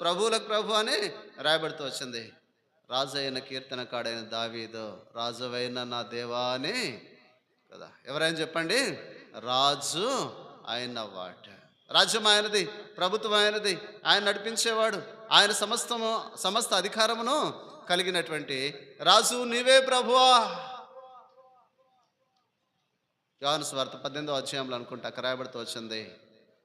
ప్రభువులకు ప్రభు అని రాయబడుతూ వచ్చింది. రాజు అయిన కీర్తనకాడైన దావీదు రాజువైన నా దేవా అని కదా. ఎవరైనా చెప్పండి? రాజు ఆయన వాట. రాజ్యం ఆయనది ప్రభుత్వం ఆయనది ఆయన నడిపించేవాడు ఆయన సమస్తము సమస్త అధికారమును కలిగినటువంటి రాజు నీవే ప్రభువా. యోహాను స్వార్థ పద్దెనిమిదో అధ్యాయంలో అనుకుంటా అక్కడ రాయబడుతూ వచ్చింది.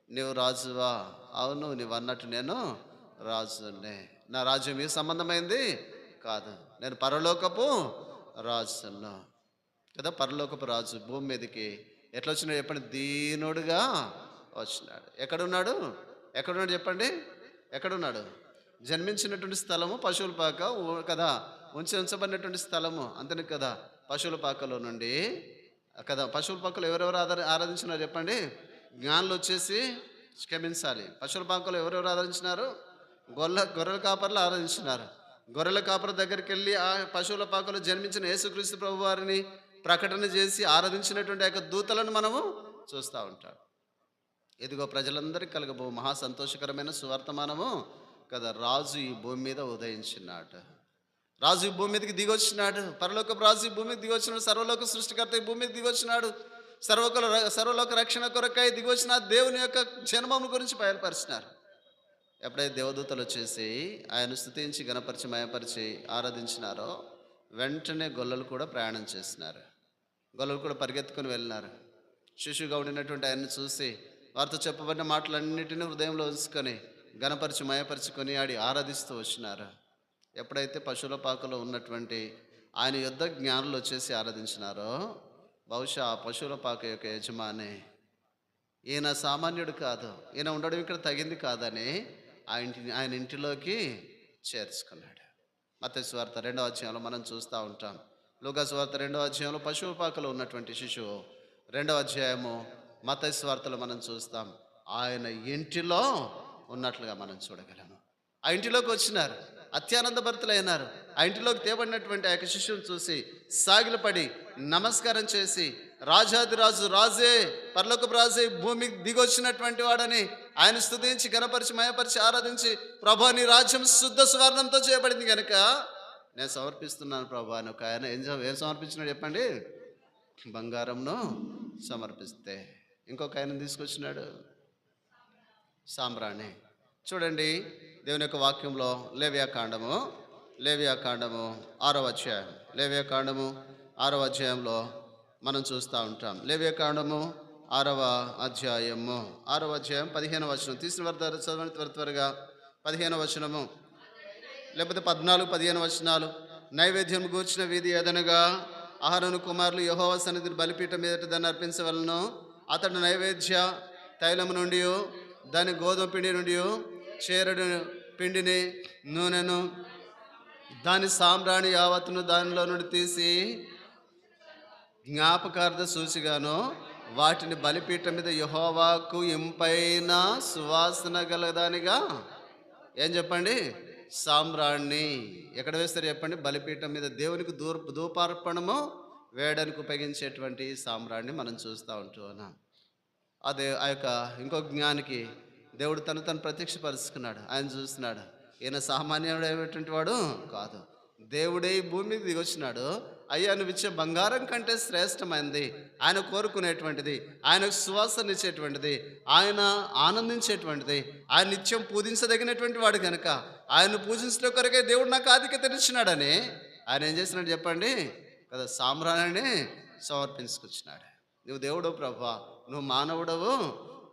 నీవు రాజువా? అవును నీవు అన్నట్టు నేను రాజునే. నా రాజ్యం ఈ సంబంధమైంది? కాదు. నేను పరలోకపు రాజును. కదా పరలోకపు రాజు భూమి మీదకి ఎట్లా వచ్చినాడు చెప్పండి? దీనుడుగా వచ్చినాడు. ఎక్కడున్నాడు? ఎక్కడున్నాడు చెప్పండి? ఎక్కడున్నాడు? జన్మించినటువంటి స్థలము పశువుల పాక కదా ఉంచి ఉంచబడినటువంటి స్థలము అంతనే కదా? పశువుల పాకలో నుండి కదా పశువుల పాకలు ఎవరెవరు ఆధార ఆరాధించినారు చెప్పండి? జ్ఞానులు వచ్చేసి క్షమించాలి. పశువుల పాకలో ఎవరెవరు ఆదరించినారు? గొల్ల గొర్రెల కాపర్లు ఆరాధిస్తున్నారు. గొర్రెల కాపర దగ్గరికి వెళ్ళి ఆ పశువుల పాకలో జన్మించిన యేసుక్రీస్తు ప్రభు వారిని ప్రకటన చేసి ఆరాధించినటువంటి యొక్క దూతలను మనము చూస్తూ ఉంటాం. ఇదిగో ప్రజలందరికీ కలగబో మహా సంతోషకరమైన సువర్తమానము కదా రాజు ఈ భూమి మీద ఉదయించినాడు. రాజు ఈ భూమి మీదకి దిగొచ్చినాడు. పరలోకపు రాజు ఈ భూమి దిగొచ్చినాడు. సర్వలోక సృష్టికర్త ఈ భూమి మీద దిగొచ్చినాడు. సర్వకుల సర్వలోక రక్షణ కొరకై దిగొచ్చిన దేవుని యొక్క జన్మము గురించి బయలుపరిచినారు. ఎప్పుడైతే దేవదూతలు వచ్చేసి ఆయన స్థుతించి గణపరిచి మయపరిచి ఆరాధించినారో వెంటనే గొల్లలు కూడా ప్రయాణం చేసినారు. గొల్లలు కూడా పరిగెత్తుకుని వెళ్ళినారు. శిశువుగా ఉండినటువంటి ఆయన్ని చూసి వారితో చెప్పబడిన మాటలన్నిటిని హృదయంలో ఉంచుకొని గణపరిచి మయపరుచుకొని ఆడి ఆరాధిస్తూ వచ్చినారు. ఎప్పుడైతే పశువుల పాకలో ఉన్నటువంటి ఆయన యుద్ధ జ్ఞానులు వచ్చేసి ఆరాధించినారో బహుశా ఆ పశువుల పాక యొక్క యజమాని ఈయన సామాన్యుడు కాదు. ఈయన ఉండడం ఇక్కడ తగింది కాదని ఆ ఇంటిని ఆయన ఇంటిలోకి చేర్చుకున్నాడు. మత స్వార్థ రెండవ అధ్యాయంలో మనం చూస్తూ ఉంటాం. లూకా స్వార్థ రెండవ అధ్యాయంలో పశువు పాకలో ఉన్నటువంటి శిశువు రెండవ అధ్యాయము మత స్వార్థలు మనం చూస్తాం. ఆయన ఇంటిలో ఉన్నట్లుగా మనం చూడగలము. ఆ ఇంటిలోకి వచ్చినారు. అత్యానంద భర్తలైనారు ఆ ఇంటిలోకి తేబడినటువంటి ఆ యొక్క శిష్యుని చూసి సాగిలపడి నమస్కారం చేసి రాజాదిరాజు రాజే పర్లోకపు రాజే భూమికి దిగొచ్చినటువంటి వాడని ఆయన స్థుతించి గణపరిచి మయపరిచి ఆరాధించి ప్రభా నీ రాజ్యం శుద్ధ సువర్ణంతో చేయబడింది కనుక నేను సమర్పిస్తున్నాను ప్రభా అని ఒక ఆయన ఏం ఏం సమర్పించినాడు చెప్పండి? బంగారంను సమర్పిస్తే. ఇంకొక ఆయన తీసుకొచ్చినాడు? సాంబ్రాణి చూడండి దేవుని యొక్క వాక్యంలో లేవియా కాండము లేవియా కాండము అధ్యాయం. లేవియా కాండము అధ్యాయంలో మనం చూస్తూ ఉంటాం. లేవ్యకాండము ఆరవ అధ్యాయము. ఆరవ అధ్యాయం పదిహేను వచనం. తీసిన వరకు చదవండి త్వర త్వరగా. పదిహేను వచనము. లేకపోతే పద్నాలుగు పదిహేను వచనాలు. నైవేద్యం గూర్చిన వీధి ఏదనగా ఆహారను కుమారులు యహోవ సన్నిధిని బలిపీఠం మీదట దాన్ని అర్పించవలను. అతడు నైవేద్య తైలము నుండి దాని గోధుమ పిండి నుండి చేరడు పిండిని నూనెను దాని సాంబ్రాణి యావత్తును దానిలో నుండి తీసి జ్ఞాపకార్థ సూచిగాను వాటిని బలిపీఠం మీద యహోవాకు ఇంపైన సువాసన గలదానిగా. ఏం చెప్పండి? సాంబ్రాణ్ణి ఎక్కడ వేస్తారు చెప్పండి? బలిపీఠం మీద దేవునికి దూర ధూపార్పణము వేయడానికి ఉపయోగించేటువంటి సాంబ్రాణ్ణి మనం చూస్తూ ఉంటూ ఉన్నాం. అదే ఆ యొక్క ఇంకో జ్ఞానికి దేవుడు తను తను ప్రత్యక్షపరుచుకున్నాడు. ఆయన చూస్తున్నాడు. ఈయన సామాన్యుడైనటువంటి వాడు కాదు. దేవుడే ఈ భూమి దిగొచ్చినాడు. అయ్యా నువ్వు ఇచ్చే బంగారం కంటే శ్రేష్టమైనది ఆయన కోరుకునేటువంటిది ఆయనకు సువాసన ఇచ్చేటువంటిది ఆయన ఆనందించేటువంటిది ఆయన నిత్యం పూజించదగినటువంటి వాడు కనుక ఆయన పూజించడం కొరకే దేవుడు నాకు ఆధిక్యత ఇచ్చినాడని ఆయన ఏం చేసినాడు చెప్పండి? కదా సామ్రాణిని సమర్పించుకొచ్చినాడు. నువ్వు దేవుడు ప్రభా నువ్వు మానవుడవు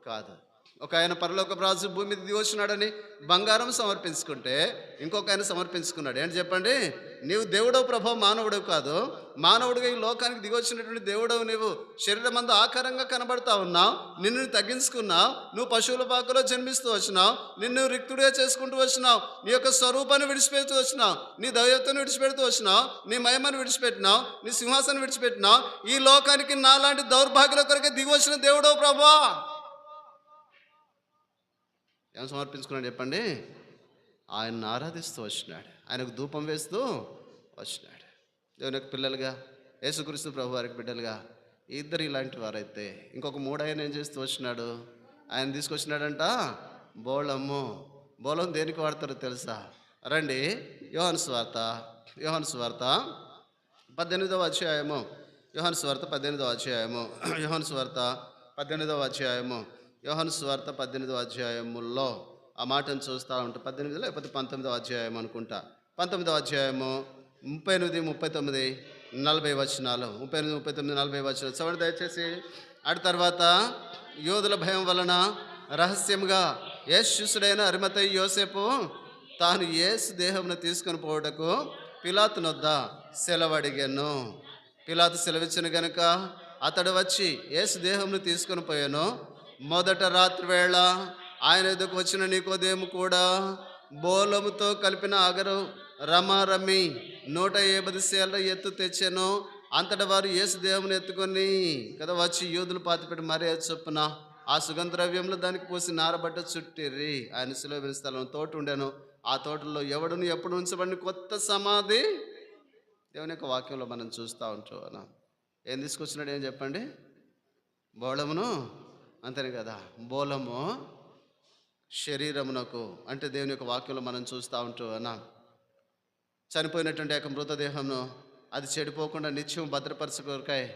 కాదు. ఒక ఆయన పరలోక రాజు భూమి మీద దిగొచ్చినాడని బంగారం సమర్పించుకుంటే ఇంకొక ఆయన సమర్పించుకున్నాడు. ఏంటి చెప్పండి? నీవు దేవుడవు ప్రభా మానవుడవు కాదు. మానవుడిగా ఈ లోకానికి దిగొచ్చినటువంటి దేవుడవు నీవు. శరీరం అందు ఆకారంగా కనబడతా ఉన్నావు. నిన్ను తగ్గించుకున్నావు. నువ్వు పశువుల పాకలో జన్మిస్తూ వచ్చినావు. నిన్ను రిక్తుడిగా చేసుకుంటూ వచ్చినావు. నీ యొక్క స్వరూపాన్ని విడిచిపెడుతూ వచ్చినావు. నీ దైవత్వాన్ని విడిచిపెడుతూ వచ్చినావు. నీ మహిమను విడిచిపెట్టినావు. నీ సింహాసనం విడిచిపెట్టినావు. ఈ లోకానికి నాలాంటి దౌర్భాగ్యుల కొరకే దిగి వచ్చిన దేవుడవు ప్రభా. ఏం సమర్పించుకున్నాడు చెప్పండి? ఆయన్ని ఆరాధిస్తూ వచ్చినాడు. ఆయనకు ధూపం వేస్తూ వచ్చినాడు. దేవుని యొక్క పిల్లలుగా యేసుక్రీస్తు ప్రభు వారికి బిడ్డలుగా ఇద్దరు ఇలాంటి వారైతే ఇంకొక మూడాయన ఏం చేస్తూ వచ్చినాడు? ఆయన తీసుకొచ్చినాడంట బోళము బోళం దేనికి వాడతారో తెలుసా? రండి యోహన్ స్వార్త యోహన్ స్వార్త పద్దెనిమిదవ అధ్యాయము యోహన్ స్వార్త పద్దెనిమిదవ అధ్యాయము యోహన్ స్వార్త పద్దెనిమిదవ అధ్యాయము. యోహాను స్వార్త పద్దెనిమిదో అధ్యాయముల్లో ఆ మాటను చూస్తూ ఉంటా. పద్దెనిమిది లేకపోతే పంతొమ్మిదో అధ్యాయం అనుకుంటా. పంతొమ్మిదవ అధ్యాయము ముప్పై ఎనిమిది ముప్పై తొమ్మిది నలభై వచనాలు. ముప్పై ఎనిమిది ముప్పై తొమ్మిది నలభై వచనాలు. చూడండి దయచేసి. ఆడి తర్వాత యోధుల భయం వలన రహస్యముగా యేసు శిష్యుడైన అరిమతయ్య యోసేపు తాను యేసు దేహమును తీసుకొని పోవటకు పిలాతు నొద్ద సెలవడిగాను. పిలాతు సెలవిచ్చిన గనుక అతడు వచ్చి యేసు దేహమును తీసుకొని పోయాను. మొదట రాత్రి వేళ ఆయన ఎదుకు వచ్చిన నీకోదేము కూడా బోలముతో కలిపిన అగరు రమారమి నూట ఏబది సేల ఎత్తు తెచ్చాను. అంతట వారు యేసు దేవుని ఎత్తుకొని కదా వచ్చి యూదులు పాతిపెట్టి మరీ చొప్పున ఆ సుగంధ ద్రవ్యంలో దానికి పోసి నారబట్ట చుట్టిర్రి ఆయన సులభ స్థలం తోట ఉండేను. ఆ తోటలో ఎవడును ఎప్పుడు ఉంచబడిన కొత్త సమాధి? దేవుని యొక్క వాక్యంలో మనం చూస్తూ ఉంటాం ఏం తీసుకొచ్చినాడు ఏం చెప్పండి? బోళమును అంతేనే కదా? బోలము శరీరమునకు అంటే దేవుని యొక్క వాక్యంలో మనం చూస్తూ ఉంటాం అన్న చనిపోయినటువంటి యొక్క మృతదేహంను అది చెడిపోకుండా నిత్యం భద్రపరచుకోరకాయ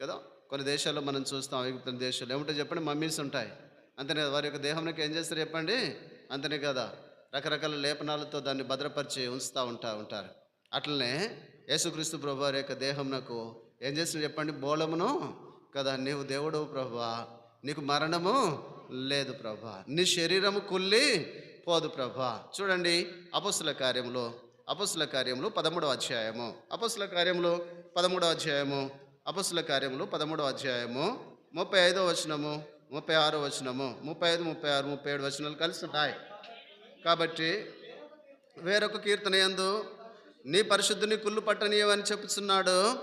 కదా? కొన్ని దేశాల్లో మనం చూస్తాం ఐగుప్తున్న దేశాలు ఏమంటే చెప్పండి? మమ్మీస్ ఉంటాయి. అంతేనే కదా? వారి యొక్క దేహంలోకి ఏం చేస్తారు చెప్పండి? అంతనే కదా? రకరకాల లేపనాలతో దాన్ని భద్రపరిచి ఉంచుతూ ఉంటా ఉంటారు. అట్లనే యేసుక్రీస్తు ప్రభు వారి యొక్క దేహంనకు ఏం చేస్తున్నారు చెప్పండి? బోళమును కదా? నీవు దేవుడు ప్రభా. నీకు మరణము లేదు ప్రభా. నీ శరీరము కుల్లి పోదు ప్రభా. చూడండి అపస్సుల కార్యములో అపస్సుల కార్యములు పదమూడవ అధ్యాయము. అపస్సుల కార్యములు పదమూడవ అధ్యాయము అపస్సుల కార్యములు పదమూడవ అధ్యాయము. ముప్పై ఐదో వచనము ముప్పై ఆరో వచనము ముప్పై ఐదు ముప్పై ఆరు ముప్పై ఏడు వచనాలు కలిసి ఉంటాయి. కాబట్టి వేరొక కీర్తన యందు నీ పరిశుద్ధుని కుళ్ళు పట్టనీయమని చెప్పుచున్నాడు.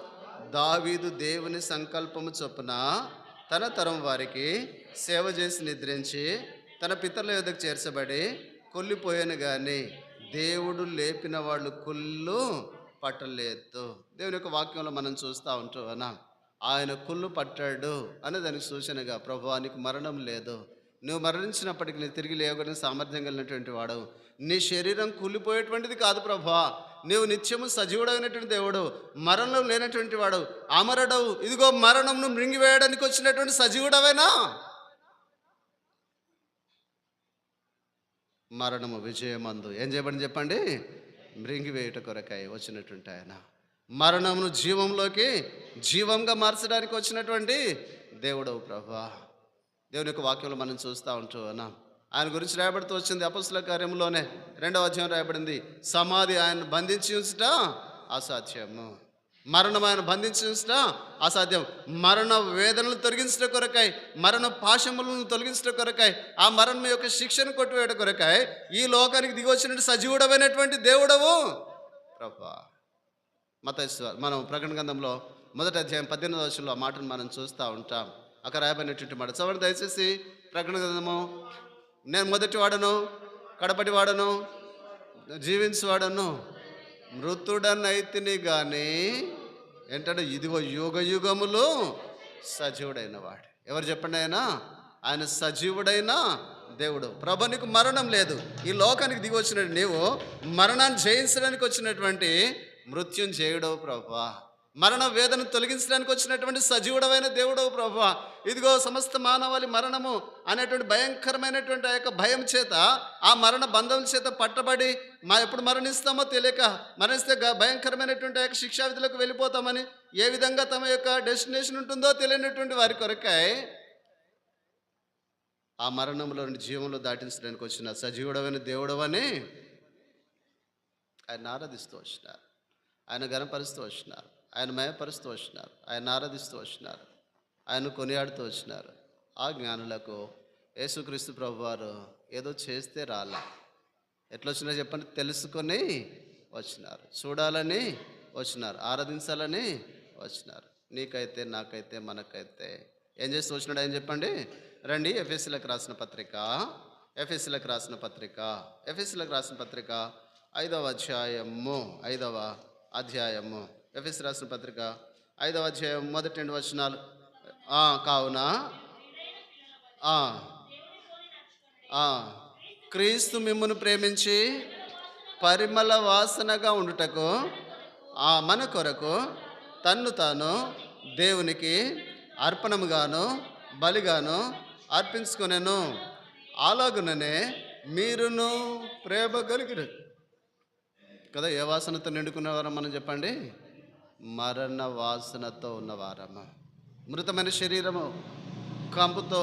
దావీదు దేవుని సంకల్పము చొప్పున తన తరం వారికి సేవ చేసి నిద్రించి తన పితరుల యొద్దకు చేర్చబడి కొల్లిపోయాను కానీ దేవుడు లేపిన వాళ్ళు కుళ్ళు పట్టలేదు. దేవుని యొక్క వాక్యంలో మనం చూస్తూ ఉంటామన్నా ఆయన కుళ్ళు పట్టాడు అనే దానికి సూచనగా ప్రభువానికి నీకు మరణం లేదు. నువ్వు మరణించినప్పటికీ నేను తిరిగి లేవగలిగిన సామర్థ్యం కలిగినటువంటి వాడు నీ శరీరం కూలిపోయేటువంటిది కాదు ప్రభా. నీవు నిత్యము సజీవుడైనటువంటి దేవుడు మరణం లేనటువంటి వాడు అమరడవు. ఇదిగో మరణంను మృంగివేయడానికి వచ్చినటువంటి సజీవుడవేనా? మరణము విజయమందు. ఏం చేయబడి చెప్పండి? మృంగివేయుట కొరకై వచ్చినటువంటి ఆయన. మరణమును జీవంలోకి జీవంగా మార్చడానికి వచ్చినటువంటి దేవుడవు ప్రభా. దేవుని యొక్క వాక్యంలో మనం చూస్తూ ఉంటూ అన్నాం ఆయన గురించి రాయబడుతూ వచ్చింది అపస్సుల కార్యంలోనే రెండవ అధ్యాయం రాయబడింది. సమాధి ఆయన బంధించి ఉంచుట అసాధ్యము. మరణం ఆయన బంధించి ఉంచుట అసాధ్యం. మరణ వేదనలు తొలగించట కొరకాయ మరణ పాశములను తొలగించట కొరకాయ ఆ మరణం యొక్క శిక్షను కొట్టివేయట కొరకాయ ఈ లోకానికి దిగి సజీవుడమైనటువంటి దేవుడవు ప్రభా. మత మనం ప్రకటన గంధంలో మొదటి అధ్యాయం పద్దెనిమిది వర్షంలో ఆ మాటను మనం చూస్తూ ఉంటాం. అక్కడ రాయబడినటువంటి మాట. చదవండి దయచేసి ప్రకటన గంధము నేను మొదటి వాడను కడపటి వాడను జీవించువాడను. మృతుడనైతిని కానీ ఏంటంటే ఇదిగో యుగ యుగములు సజీవుడైన వాడు. ఎవరు చెప్పండి ఆయన? ఆయన సజీవుడైన దేవుడు. ప్రభు నీకు మరణం లేదు. ఈ లోకానికి దిగి వచ్చినట్టు నీవు మరణాన్ని జయించడానికి వచ్చినటువంటి మృత్యుం చేయడవు ప్రభా. మరణ వేదన తొలగించడానికి వచ్చినటువంటి సజీవుడమైన దేవుడవు ప్రభు ఇదిగో సమస్త మానవాళి మరణము అనేటువంటి భయంకరమైనటువంటి ఆ యొక్క భయం చేత ఆ మరణ బంధం చేత పట్టబడి మా ఎప్పుడు మరణిస్తామో తెలియక మరణిస్తే భయంకరమైనటువంటి ఆ యొక్క శిక్షా విధులకు వెళ్ళిపోతామని ఏ విధంగా తమ యొక్క డెస్టినేషన్ ఉంటుందో తెలియనటువంటి వారి కొరకై ఆ మరణంలో జీవంలో దాటించడానికి వచ్చిన సజీవుడమైన దేవుడవని ఆయన ఆరాధిస్తూ వచ్చినారు. ఆయన గణపరుస్తూ వచ్చినారు. ఆయన మయపరుస్తూ వచ్చినారు. ఆయన ఆరాధిస్తూ వచ్చినారు. ఆయన కొనియాడుతూ వచ్చినారు. ఆ జ్ఞానులకు యేసుక్రీస్తు ప్రభు వారు ఏదో చేస్తే రాలా. ఎట్లా వచ్చినా చెప్పండి తెలుసుకొని వచ్చినారు. చూడాలని వచ్చినారు. ఆరాధించాలని వచ్చినారు. నీకైతే నాకైతే మనకైతే ఏం చేస్తూ వచ్చినాడు ఆయన చెప్పండి? రండి ఎఫ్ఎస్సీలకు రాసిన పత్రిక ఎఫ్ఎస్సీలకు రాసిన పత్రిక ఎఫ్ఎస్సీలకు రాసిన పత్రిక ఐదవ అధ్యాయము ఐదవ అధ్యాయము. ఎఫ్ఎస్ రాసిన పత్రిక ఐదవ అధ్యాయం మొదటి రెండు వచనాలు. కావున క్రీస్తు మిమ్మును ప్రేమించి పరిమళ వాసనగా ఉండుటకు ఆ మన కొరకు తన్ను తాను దేవునికి అర్పణముగాను బలిగాను అర్పించుకునేను. అలాగుననే మీరును ప్రేమ కలిగిన కదా ఏ వాసనతో నిండుకున్నవారో మనం చెప్పండి? మరణ వాసనతో ఉన్నవారము మృతమైన శరీరము కంపుతో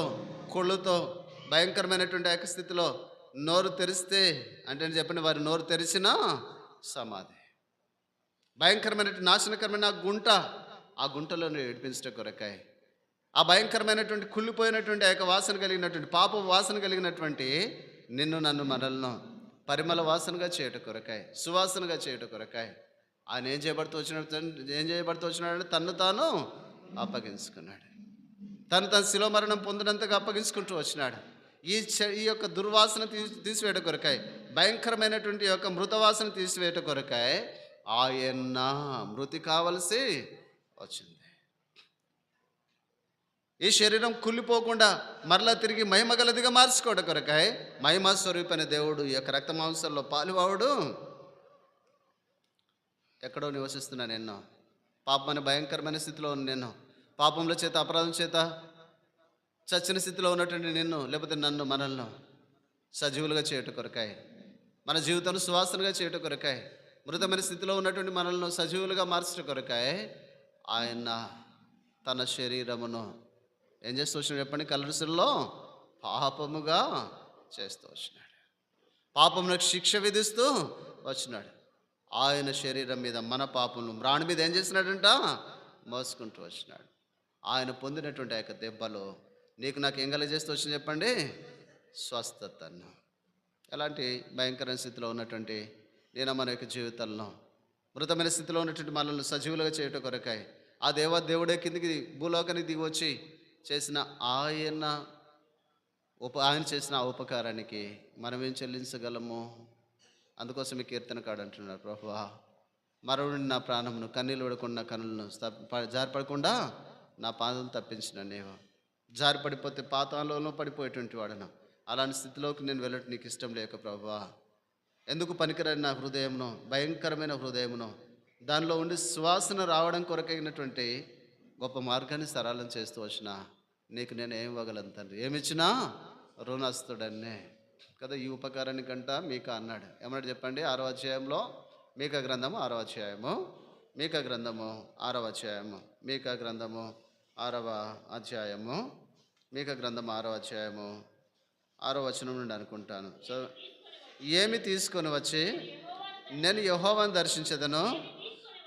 కొళ్ళుతో భయంకరమైనటువంటి ఏకస్థితిలో నోరు తెరిస్తే అంటే చెప్పండి వారి నోరు తెరిచినా సమాధి. భయంకరమైనటువంటి నాశనకరమైన ఆ గుంట ఆ గుంటలోనే ఏడిపించట కొరకాయ ఆ భయంకరమైనటువంటి కుళ్ళిపోయినటువంటి ఆ యొక్క వాసన కలిగినటువంటి పాప వాసన కలిగినటువంటి నిన్ను నన్ను మనల్ని పరిమళ వాసనగా చేయట కొరకాయ సువాసనగా చేయట కొరకాయ ఆయన ఏం చేయబడుతూ వచ్చినాడు ఏం చేయబడుతూ వచ్చినాడంటే తను తాను అప్పగించుకున్నాడు. తను తన శిలో మరణం పొందినంతగా అప్పగించుకుంటూ వచ్చినాడు. ఈ చ- ఈ యొక్క దుర్వాసన తీసి తీసివేయట కొరకాయ. భయంకరమైనటువంటి యొక్క మృతవాసన తీసివేయట కొరకాయ. ఆయన మృతి కావలసి వచ్చింది. ఈ శరీరం కుళ్ళిపోకుండా మరలా తిరిగి మహిమగలదిగా మార్చుకోవడం కొరకాయ. మహిమ స్వరూపైన దేవుడు ఈ యొక్క రక్త మాంసంలో ఎక్కడో నివసిస్తున్నా నిన్ను. పాపం అనే భయంకరమైన స్థితిలో ఉన్న నేను పాపంలో చేత అపరాధం చేత చచ్చిన స్థితిలో ఉన్నటువంటి నిన్ను లేకపోతే నన్ను మనల్ని సజీవులుగా చేయట కొరకాయ మన జీవితాన్ని సువాసనగా చేయట కొరకాయ మృతమైన స్థితిలో ఉన్నటువంటి మనల్ని సజీవులుగా మార్చట కొరకాయ ఆయన తన శరీరమును ఏం చేస్తూ వచ్చినాడు చెప్పండి? కలరుసుల్లో పాపముగా చేస్తూ వచ్చినాడు. పాపమునకు శిక్ష విధిస్తూ వచ్చినాడు. ఆయన శరీరం మీద మన పాపమును మ్రాణి మీద ఏం చేసినాడంట మోసుకుంటూ వచ్చినాడు. ఆయన పొందినటువంటి ఆ యొక్క దెబ్బలో నీకు నాకు ఏం కలిగజేస్తూ వచ్చింది చెప్పండి? స్వస్థతను. ఎలాంటి భయంకరమైన స్థితిలో ఉన్నటువంటి నేను మన యొక్క జీవితంలో మృతమైన స్థితిలో ఉన్నటువంటి మనల్ని సజీవులుగా చేయటం కొరకాయి ఆ దేవ దేవుడే కిందికి భూలోకానికి దిగి వచ్చి చేసిన ఆయన ఉప ఆయన చేసిన ఆ ఉపకారానికి మనం ఏం చెల్లించగలము? అందుకోసం ఈ కీర్తన కాడు అంటున్నారు ప్రభువా. మరొకటి నా ప్రాణమును కన్నీళ్ళు పడకుండా కన్నులను తప్ప- జారిపడకుండా నా పాదం తప్పించిన నేను జారిపడిపోతే పాతాలలో పడిపోయేటువంటి వాడను. అలాంటి స్థితిలోకి నేను వెళ్ళటం నీకు ఇష్టం లేక ప్రభువా. ఎందుకు పనికిరాని నా హృదయమును భయంకరమైన హృదయమును దానిలో ఉండి సువాసన రావడం కొరకైనటువంటి గొప్ప మార్గాన్ని సరళం చేస్తూ వచ్చిన నీకు నేను ఏం ఇవ్వగలను తండ్రి? ఏమిచ్చినా రుణస్తుడన్నే. కదా ఈ ఉపకారానికంట మీక అన్నాడు. ఏమన్నాడు చెప్పండి? ఆరో అధ్యాయంలో మీక గ్రంథము ఆరో అధ్యాయము. మీక గ్రంథము ఆరవ అధ్యాయము. మీక గ్రంథము ఆరవ అధ్యాయము. మీక గ్రంథము ఆరవ అధ్యాయము. ఆరో వచనం నుండి అనుకుంటాను. సో ఏమి తీసుకొని వచ్చి నేను యహోవాన్ని దర్శించదను?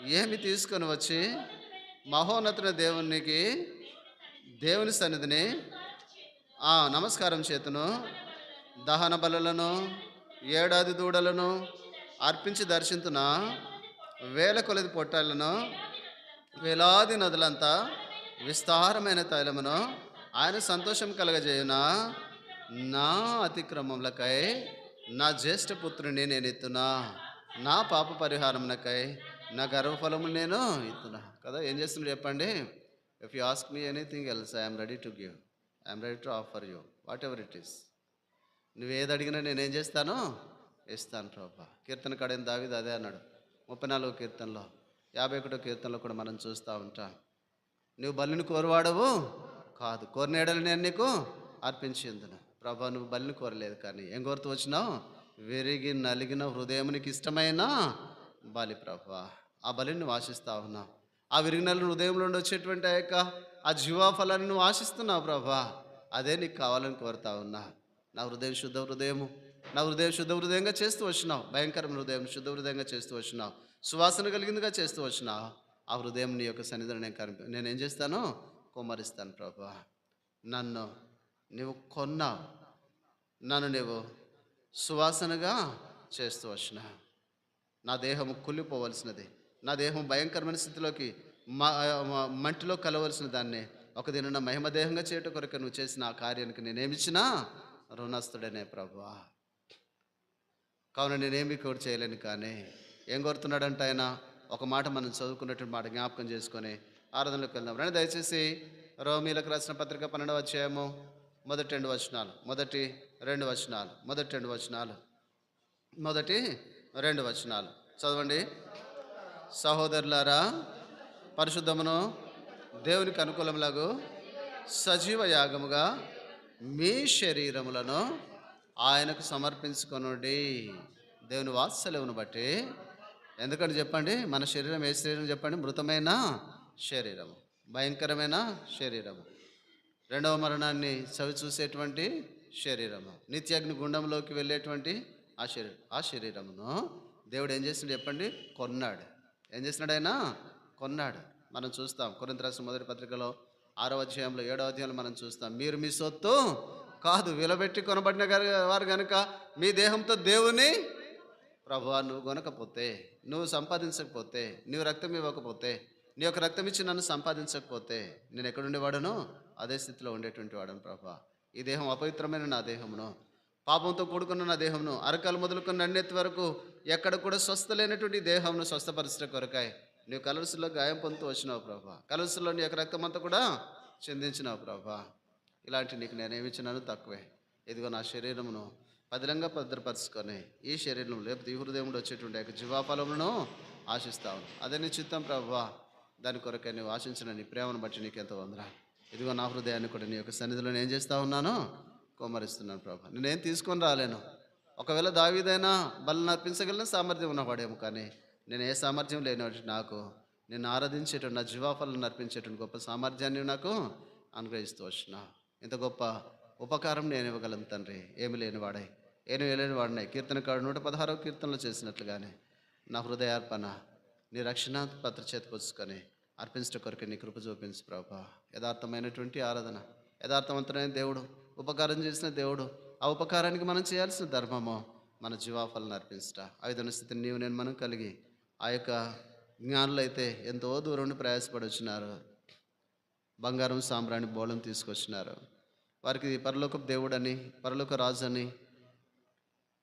ఏమి తీసుకొని వచ్చి మహోన్నతుల దేవునికి దేవుని సన్నిధిని నమస్కారం చేతును దహన బలులను ఏడాది దూడలను అర్పించి దర్శించున వేల కొలది పొట్టాలను వేలాది నదులంతా విస్తారమైన తైలమును ఆయన సంతోషం కలగజేయున నా అతిక్రమములకై నా జ్యేష్ఠ పుత్రుని నేను ఎత్తునా నా పాప పరిహారమునకై నా గర్వఫలము నేను ఇస్తున్నా కదా ఏం చేస్తున్నాడు చెప్పండి? If you ask me anything else I'm ready to give I'm ready to offer you whatever it is నువ్వు ఏది అడిగినా నేనేం చేస్తాను? ఇస్తాను ప్రభా. కీర్తన కడేం దావిది అదే అన్నాడు. ముప్పై నాలుగో కీర్తనలో యాభై ఒకటో కీర్తనలో కూడా మనం చూస్తూ ఉంటాం. నువ్వు బలిని కోరువాడవు? కాదు. కోరినేడలు నేను నీకు అర్పించిందును. ప్రభా నువ్వు బలిని కోరలేదు కానీ ఏం కోరుతూ వచ్చినావు? విరిగి నలిగిన హృదయం నీకు ఇష్టమైన బలి ప్రభా. ఆ బలిని నువ్వు ఆశిస్తా ఉన్నావు. ఆ విరిగి నలిగిన హృదయంలో నుండి వచ్చేటువంటి ఆ యొక్క ఆ జీవాఫలాన్ని నువ్వు ఆశిస్తున్నావు ప్రభా. అదే నీకు కావాలని కోరుతా ఉన్నా. నా హృదయం శుద్ధ హృదయము. నా హృదయం శుద్ధ హృదయంగా చేస్తూ వచ్చినావు. భయంకరమైన హృదయం శుద్ధ హృదయంగా చేస్తూ వచ్చినావు. సువాసన కలిగిందిగా చేస్తూ వచ్చినావు. ఆ హృదయం నీ యొక్క సన్నిధిని నేను కనిపి నేనేం చేస్తాను? కుమరిస్తాను ప్రభా. నన్ను నువ్వు కొన్నావు. నన్ను నువ్వు సువాసనగా చేస్తూ వచ్చిన నా దేహం కుళ్ళిపోవలసినది. నా దేహం భయంకరమైన స్థితిలోకి మంటిలో కలవలసిన దాన్ని. ఒక దిన మహిమ దేహంగా చేయటం కొరకు నువ్వు చేసిన ఆ కార్యానికి నేనేమిచ్చినా రుణస్థుడనే ప్రభా కావున నేనేమి కోరు చేయలేను కానీ ఏం కోరుతున్నాడంట ఆయన? ఒక మాట మనం చదువుకున్నటువంటి మాట జ్ఞాపకం చేసుకొని ఆరాధనలోకి వెళ్దాం. రండి దయచేసి రోమీలకు రాసిన పత్రిక పన్నెండవ అధ్యాయము మొదటి రెండు వచనాలు. మొదటి రెండు వచనాలు. మొదటి రెండు వచనాలు. మొదటి రెండు వచనాలు. చదవండి. సహోదరులారా పరిశుద్ధమును దేవునికి అనుకూలములకు సజీవ యాగముగా మీ శరీరములను ఆయనకు సమర్పించుకొనుడి. దేవుని వాత్సల్యమును బట్టి. ఎందుకంటే చెప్పండి? మన శరీరం ఏ శరీరం చెప్పండి? మృతమైన శరీరము. భయంకరమైన శరీరము. రెండవ మరణాన్ని చవి చూసేటువంటి శరీరము. నిత్యాగ్ని గుండంలోకి వెళ్ళేటువంటి ఆ శరీరం ఆ శరీరమును దేవుడు ఏం చేసిండు చెప్పండి? కొన్నాడు. ఏం చేసినాడు ఆయన? కొన్నాడు. మనం చూస్తాం కొరింత రాసిన మొదటి పత్రికలో ఆరో అధ్యాయంలో ఏడో అధ్యాయంలో మనం చూస్తాం మీరు మీ సొత్తు కాదు విలబెట్టి కొనబడిన వారు కనుక మీ దేహంతో దేవుని ప్రభు నువ్వు కొనకపోతే నువ్వు సంపాదించకపోతే నువ్వు రక్తం ఇవ్వకపోతే నీ యొక్క రక్తం ఇచ్చి నన్ను సంపాదించకపోతే నేను ఎక్కడుండేవాడను అదే స్థితిలో ఉండేటువంటి వాడను ప్రభా ఈ దేహం అపవిత్రమైన నా దేహమును పాపంతో కూడుకున్న నా దేహమును అరకాలు మొదలుకున్న అన్నిటి వరకు ఎక్కడ కూడా స్వస్థ లేనటువంటి ఈ దేహమును స్వస్థపరచడం కొరకాయి నీవు కలర్స్లో గాయం పొందుతూ వచ్చినావు ప్రభా. కలర్స్లో నీ యొక్క రక్తం అంతా కూడా చెందించినావు ప్రభా. ఇలాంటి నీకు నేనేమిచ్చినాను తక్కువే. ఇదిగో నా శరీరమును పదిలంగా భద్రపరుచుకొని ఈ శరీరం లేకపోతే ఈ హృదయంలో వచ్చేటువంటి యొక్క జీవాఫలములను ఆశిస్తాను అదే నీ చిత్తం ప్రభా. దాని కొరకే నువ్వు ఆశించిన నీ ప్రేమను బట్టి నీకు ఎంతో వందరా ఇదిగో నా హృదయాన్ని కూడా నీ యొక్క సన్నిధిలో నేను చేస్తూ చేస్తా ఉన్నాను కోమరిస్తున్నాను ప్రభా. నేనేం తీసుకొని రాలేను? ఒకవేళ దావీదైనా బలను అర్పించగలిగిన సామర్థ్యం ఉన్నవాడేమో కానీ నేను ఏ సామర్థ్యం లేనివాటి నాకు నేను ఆరాధించేటువంటి నా జీవాఫలను అర్పించేటువంటి గొప్ప సామర్థ్యాన్ని నాకు అనుగ్రహిస్తూ వచ్చిన ఇంత గొప్ప ఉపకారం నేను ఇవ్వగలను తండ్రి. ఏమి లేని వాడై ఏమి లేని కీర్తనకాడు నూట పదహారవ కీర్తనలో చేసినట్లుగానే నా హృదయార్పణ నీ రక్షణ పత్ర చేతిపొచ్చుకొని అర్పించట కొరకు నీ కృప చూపించు ప్రభా. యథార్థమైనటువంటి ఆరాధన యథార్థవంతమైన దేవుడు ఉపకారం చేసిన దేవుడు ఆ ఉపకారానికి మనం చేయాల్సిన ధర్మము మన జీవాఫలను అర్పించట. ఐదన స్థితిని నీవు నేను మనం కలిగి ఆ యొక్క జ్ఞానులు అయితే ఎంతో దూరం నుండి ప్రయాసపడొచ్చినారు. బంగారం సాంబ్రాణి బోళం తీసుకొచ్చినారు. వారికి పరలోక దేవుడని పరలోక రాజు అని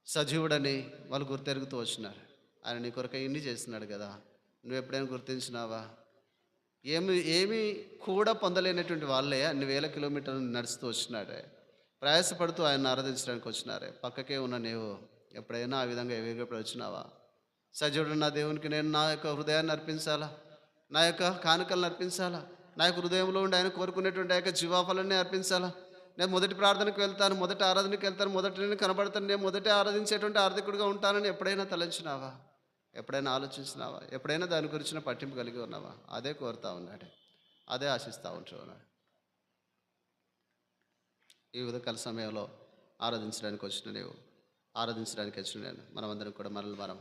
సజీవుడని వాళ్ళు గుర్తెరుగుతూ వచ్చినారు. ఆయన నీ కొరక ఇన్ని చేస్తున్నాడు కదా నువ్వు ఎప్పుడైనా గుర్తించినావా? ఏమి ఏమి కూడా పొందలేనటువంటి వాళ్ళే అన్ని వేల కిలోమీటర్లు నడుస్తూ వచ్చినాడే ప్రయాసపడుతూ ఆయన ఆరాధించడానికి వచ్చినారే పక్కకే ఉన్న నీవు ఎప్పుడైనా ఆ విధంగా ఎప్పుడు వచ్చినావా సజీవుడు నా దేవునికి నేను నా యొక్క హృదయాన్ని అర్పించాలా? నా యొక్క కానుకలను అర్పించాలా? నా యొక్క హృదయంలో ఉండి ఆయన కోరుకునేటువంటి ఆ యొక్క జీవాఫలన్నీ అర్పించాలా? నేను మొదటి ప్రార్థనకు వెళ్తాను మొదటి ఆరాధనకి వెళ్తాను మొదటి నేను కనబడతాను నేను మొదటి ఆరాధించేటువంటి ఆర్థికుడిగా ఉంటానని ఎప్పుడైనా తలంచినావా? ఎప్పుడైనా ఆలోచించినావా? ఎప్పుడైనా దాని గురించిన పట్టింపు కలిగి ఉన్నావా? అదే కోరుతా ఉన్నాడు. అదే ఆశిస్తూ ఉంటున్నాడు ఈ ఉదకాల సమయంలో ఆరాధించడానికి వచ్చిన నీవు. ఆరాధించడానికి వచ్చిన నేను. మనమందరం కూడా మనల్ని మనం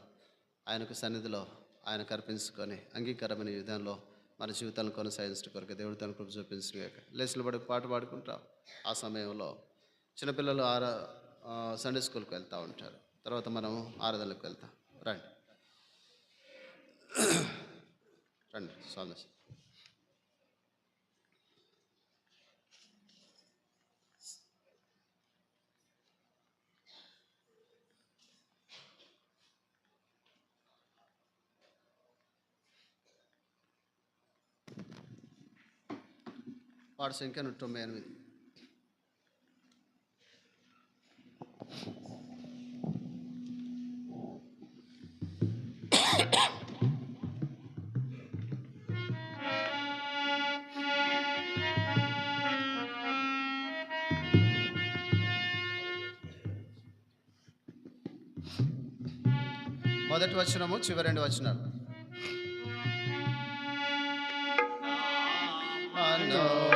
ఆయనకు సన్నిధిలో ఆయన కర్పించుకొని అంగీకారమైన విధానంలో మన జీవితాలను కొనసాగించడం కొరకు దేవుడు తన కృప చూపించిన లేచిన పడి పాట పాడుకుంటాం. ఆ సమయంలో చిన్నపిల్లలు ఆరా సండే స్కూల్కి వెళ్తూ ఉంటారు. తర్వాత మనం ఆరాధనలకు వెళ్తాం. రండి. రండి స్వామి. వాడి సంఖ్య నూట తొంభై ఎనిమిది. మొదటి వచనము చివరి రెండు వచనాలు. నేత్రము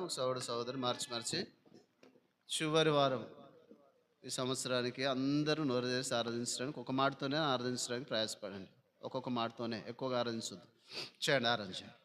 ఒక సోదరు సోదరు మార్చి మార్చి చివరి వారం ఈ సంవత్సరానికి అందరూ నోరు చేసి ఆరాధించడానికి ఒక మాటతోనే ఆరాధించడానికి ప్రయాసపడండి. ఒక్కొక్క మాటతోనే ఎక్కువగా ఆరాధించొద్దు. చేయండి ఆరాధించండి.